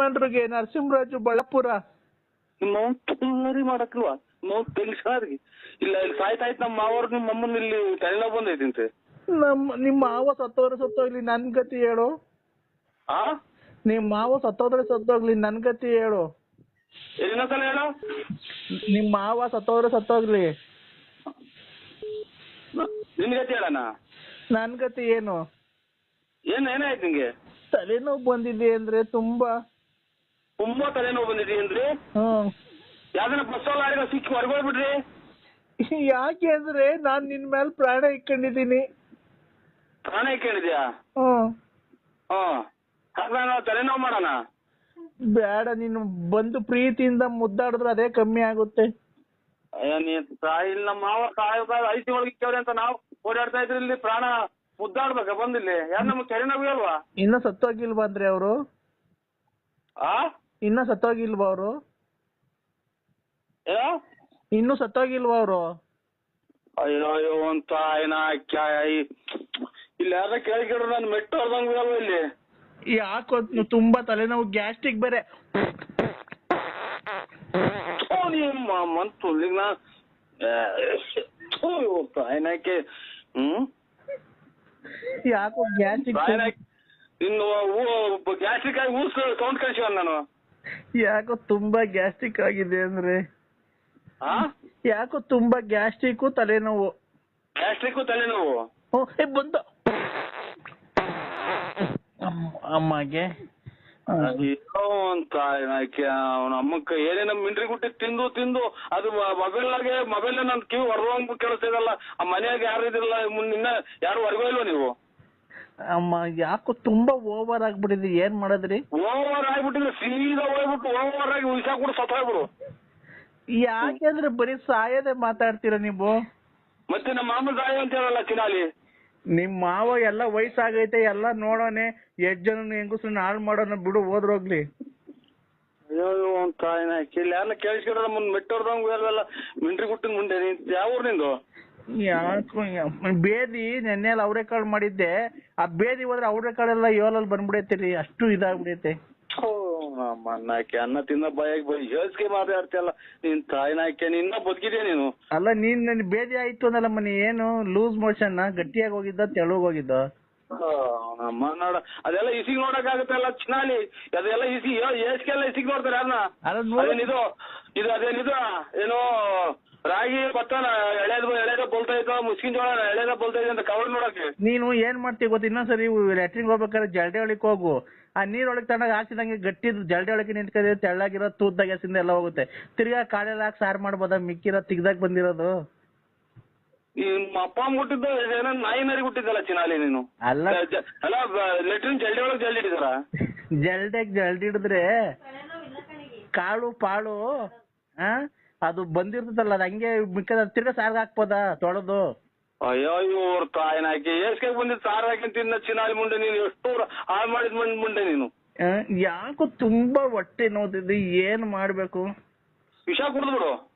ಯಜಮಾನ್ರಿಗೆ ನರಸಿಂಹರಾಜು ಬಳ್ಳಾಪುರ. ನಾವು ತುಳ್ಳರಿ ಮಾಡಕ್ಲ್ವಾ? ನಾವು ತೆಗಿಸಾರ್ಗಿ ಇಲ್ಲ ಇಲ್ಲಿ ಸಾಯ್ತಾಯ್ತು ನಮ್ಮ ಮಾವರು ನಿಮ್ಮ ಅಮ್ಮನ ಇಲ್ಲಿ ತಲೆನೋವು ಬಂದೈತಿಂತೆ. ನಮ್ಮ ನಿಮ್ ಮಾವ ಸತ್ತೋದ್ರೆ ಸತ್ತೋಗ್ಲಿ ನನ್ ಗತಿ ಹೇಳು. ಆ? ನಿಮ್ ಮಾವ ಸತ್ತೋದ್ರೆ ಸತ್ತೋಗ್ಲಿ ನನ್ ಗತಿ ಹೇಳು. ಇನ್ನೊಂದ್ಸಲ ಹೇಳು. ನಿಮ್ ಮಾವ ಸತ್ತೋದ್ರೆ ಸತ್ತೋಗ್ಲಿ. ನಿನ್ ಗತಿ ಹೇಳಣ? ನನ್ ಗತಿ ಏನು? ಏನ್ ಏನಾಯ್ತು ನಿಂಗೆ? ತಲೆನೋವು ಬಂದಿದೆ ಅಂದ್ರೆ ತುಂಬಾ ತುಂಬಾ ತಲೆನೋವು ಬಂದಿದೆ ಅಂದ್ರೆ? ಹ್ಮ್ ಯಾವ್ದನ್ನ ಬಸ್ ಲಾರಿಗ ಸಿಕ್ಕಿ ಹೊರಗೋಗ್ಬಿಡ್ರಿ. ಯಾಕೆ ಅಂದ್ರೆ ನಾನ್ ನಿನ್ ಮೇಲೆ ಪ್ರಾಣ ಇಟ್ಕೊಂಡಿದೀನಿ ಪ್ರಾಣ ಇಟ್ಕೊಂಡಿದ್ಯಾ? ಹಾಗಾದ್ರೆ ನಾವು ತಲೆನೋವು ಮಾಡೋಣ? ಬೇಡ ನೀನು ಬಂದು ಪ್ರೀತಿಯಿಂದ ಮುದ್ದಾಡಿದ್ರೆ ಅದೇ ಕಮ್ಮಿ ಆಗುತ್ತೆ. ತಾಯಿ ನಮ್ಮ ಮಾವ ಕಾಯಿ ಐಸಿ ಒಳಗೆ ಇಕ್ಕವ್ರೆ ಅಂತ ನಾವು ಓಡಾಡ್ತಾ ಇದ್ರಿ ಇಲ್ಲಿ ಪ್ರಾಣ ಮುದ್ದಾಡ್ಬೇಕ ಬಂದಿಲ್ಲಿ? ಯಾರು ನಮ್ಗೆ ತಲೆನೋವು ಅಲ್ವಾ ಇನ್ನ ಸತ್ತೋಗಿಲ್ವಾ ಅಂದ್ರೆ ಅವರು? ಆ? ಇನ್ನ ಸತ್ತೋಗಿಲ್ವ ಅವರು? ಏನೋ? ಇನ್ನು ಸತ್ತೋಗಿಲ್ವಾ ಅವರು? ಅಯ್ಯೋ ಅಯ್ಯೋ ಅಂತ ಏನ ಇಲ್ಲಿ ಯಾರ ಕೇಳಿದ್ರು ನಾನು ಮೆಟ್ಟು ಅಲ್ವಾ ಇಲ್ಲಿ. ಯಾಕೋ ತುಂಬಾ ತಲೆನೋವು ಗ್ಯಾಸ್ಟ್ರಿಕ್ ಬೇರೆ. ಥು, ನಿಮ್ಮ ಮಂತು ಈಗ ನಾ ತಾಯಿನಾಕೆ ಹ್ಮ್? ಯಾಕೋ ಗ್ಯಾಸ್ಟ್ರಿಕ್ ತಾಯಿನಾಕೆ ಇನ್ನು ಗ್ಯಾಸ್ಟ್ರಿಕ್ ಆಗಿ ಊಸ್ ಸೌಂಡ್ ಕಳ್ಸಿವನ್ ನಾನು. ಯಾಕೋ ತುಂಬಾ ಗ್ಯಾಸ್ಟ್ರಿಕ್ ಆಗಿದೆ ಅಂದ್ರೆ. ಯಾಕೋ ತುಂಬಾ ಗ್ಯಾಸ್ಟ್ರಿಕ್ ತಲೆನೋವು. ಗ್ಯಾಸ್ಟ್ರಿಕ್ ತಲೆನೋವು? ಬಂದ. ಅಮ್ಮ- ಅಮ್ಮಗೆ. ಅಮ್ಮಕ್ಕ ಏನೇನ ಮಿಂಡ್ರಿ ಗುಟ್ಟಿ ತಿಂದು ತಿಂದು ಅದು ಮೊಬೈಲ್ನಾಗೆ ಮೊಬೈಲ್ ನನ್ ಕಿವಿ ಹೊರಗೋಂಗ್ ಕೇಳಿಸ್ತಿದಲ್ಲ ಆ ಮನೆಯಾಗ ಯಾರು ಇದಿಲ್ಲ ನಿನ್ನ ಯಾರು ಹೊರಗೋ ಇಲ್ವ ನೀವು? ಅಮ್ಮ ಯಾಕೋ ತುಂಬಾ ಓವರ್ ಆಗ್ಬಿಟ್ಟಿದೆ. ಏನ್ ಮಾಡೋದ್ರಿ? ಓವರ್ ಆಗ್ಬಿಟ್ಟಿದೆ ಸೀದಾ ಹೋಗ್ಬಿಟ್ಟು ಓವರ್ ಆಗಿ ವಿಷ ಕೂಡ ಯಾಕೆ ಯಾಕೆಂದ್ರೆ ಬರೀ ಸಾಯದೆ ಮಾತಾಡ್ತೀರ ನೀವು? ಮತ್ತೆ ನಮ್ಮ ಮಾಮ ಸಾಯ ಅಂತ ಹೇಳಲ್ಲ ಚಿನಾಲಿ ನಿಮ್ ಮಾವ ಎಲ್ಲ ವಯಸ್ಸಾಗೈತೆ ಎಲ್ಲ ನೋಡೋನೆ ಎಷ್ಟ್ ಜನ ಹೆಂಗಸ್ರನ್ನ ಹಾಳು ಮಾಡೋಣ ಬಿಡು ಹೋದ್ರೋಗ್ಲಿ ಅಯ್ಯೋ ಏನಾಕೆ ಇಲ್ಲಿ ಯಾರನ್ನ ಕೇಳಿಸ್ಕೊಂಡ್ರೆ ಮುಂದ್ ಮೆಟ್ಟೋರ್ದಂಗ್ ಮಿಂಟ್ರಿ ಗುಟ್ಟಿನ ಮುಂದೆ ನೀನ್ ಯಾವ ಊರ್ ನಿಂದು? ಯಾಕೋ ನೆನ್ನೆ ಬೇದಿ ನೆನ್ನೆಲ್ಲ ಅವರೆಕಾಳು ಮಾಡಿದ್ದೆ. ಆ ಬೇದಿ ಹೋದ್ರೆ ಅವರೆಕಾಳೆಲ್ಲ ಏಳಲ್ಲಿ ಬಂದ್ಬಿಡೈತೆ ಅಷ್ಟು ಇದಾಗ್ಬಿಡೈತೆ. ಮನ್ನಾಕೆ ಅನ್ನ ತಿನ್ನ ಬಾಯಾಗಿ ಬೈ ಹೇಳ್ಸ್ಕೆ ಮಾತಾಡ್ತಿಯಲ್ಲ ನೀನ್ ತಾಯಿನಾಕೆ ನಿನ್ನ ಬದುಕಿದ್ಯಾ ನೀನು? ಅಲ್ಲ ನೀನ್ ನನ್ ಬೇದಿ ಆಯ್ತು ಅಂದಲ್ಲ ಮನಿ ಏನು? ಲೂಸ್ ಮೋಷನ್ ಗಟ್ಟಿಯಾಗಿ ಹೋಗಿದ್ದ ತೆಳುಗ್ ಹೋಗಿದ್ದ? ನಮ್ಮ ನೋಡ ಅದೆಲ್ಲ ಇಸಿಗ್ ನೋಡಕ್ ಅಲ್ಲ ಚಿನಾಲಿ. ಅದೆಲ್ಲ ಇಸಿ ಎಲ್ಲ ಇಸಿಗ್ ನೋಡ್ತಾರೆ ಅದನ್ನ ಅದೇನಿದು? ಇದು ಅದೇನಿದು? ಏನೋ ರಾಗಿ ಭತ್ತ ಎಳೆದ ಎಳೆದ ಬೋಲ್ತಾ ಇತ್ತು ಮುಸ್ಕಿನ್ ಜೋಳ ಎಳೆದ ಬೋಲ್ತಾ ಇದೆ ಅಂತ ಕವರ್ ನೋಡಕ್ಕೆ. ನೀನು ಏನ್ ಮಾಡ್ತೀಯ ಗೊತ್ತ? ಇನ್ನೊಂದ್ಸರಿ ಲ್ಯಾಟ್ರಿನ್ ಹೋಗ್ಬೇಕಾದ್ರೆ ಜಲ್ಡೆ ಒಳಕ್ ಹೋಗು. ಆ ನೀರ್ ಒಳಗ್ ತಗೊಂಡಾಗ ಹಾಕ್ಸಿದಂಗೆ ಗಟ್ಟಿ ಜಲ್ಡೆ ಒಳಗೆ ನಿಂತ್ಕದೆ ತೆಳ್ಳಾಗಿರೋ ತೂದ್ದ ಗ್ಯಾಸಿಂದ ಎಲ್ಲ ಹೋಗುತ್ತೆ. ತಿರ್ಗಾ ಕಾಳೆಲ್ಲ ಹಾಕಿ ಸಾರ್ ಮಾಡ್ಬೋದ? ಮಿಕ್ಕಿರೋ ತೆಗ್ದಾಗ ಬಂದಿರೋದು. ನಿಮ್ಮ ಅಪ್ಪ ಅಮ್ಮ ಹುಟ್ಟಿದ್ದು ಏನೋ ನಾಯಿ ನರಿ ಹುಟ್ಟಿದ್ದಲ್ಲ ಚಿನಾಲಿ ನೀನು? ಅಲ್ಲ. ಅಲ್ಲ ಲೆಟ್ರಿನ್ ಜಲ್ಡಿ ಒಳಗೆ ಜಲ್ಡಿ ಹಿಡಿದಾರ? ಜಲ್ಡೆಗ್ ಜಲ್ಡಿ ಹಿಡಿದ್ರೆ ಕಾಳು ಪಾಳು ಆ? ಅದು ಬಂದಿರ್ತದಲ್ಲ ಅದ್ ಹಂಗೆ ಮಿಕ್ಕದ ತಿರ್ಗಾ ಸಾರ್ಗ್ ಹಾಕ್ಬೋದ ತೊಳೆದು? ಅಯ್ಯೋ ಇವ್ರ ತಾಯಿನಾಕಿ ಕೈ ಬಂದಿದ್ ಸಾರ್ ತಿನ್ನ ಚಿನಾಲಿ ಮುಂಡೆ ನೀನು ಎಷ್ಟು ಹಾಳು ಮಾಡಿದ್ ಮುಂಡೆ ನೀನು. ಆ, ಯಾಕೋ ತುಂಬಾ ಹೊಟ್ಟೆ ನೋವ್ತಿದೆ ಏನ್ ಮಾಡ್ಬೇಕು? ವಿಷ ಕುಡಿದ್ಬಿಡು.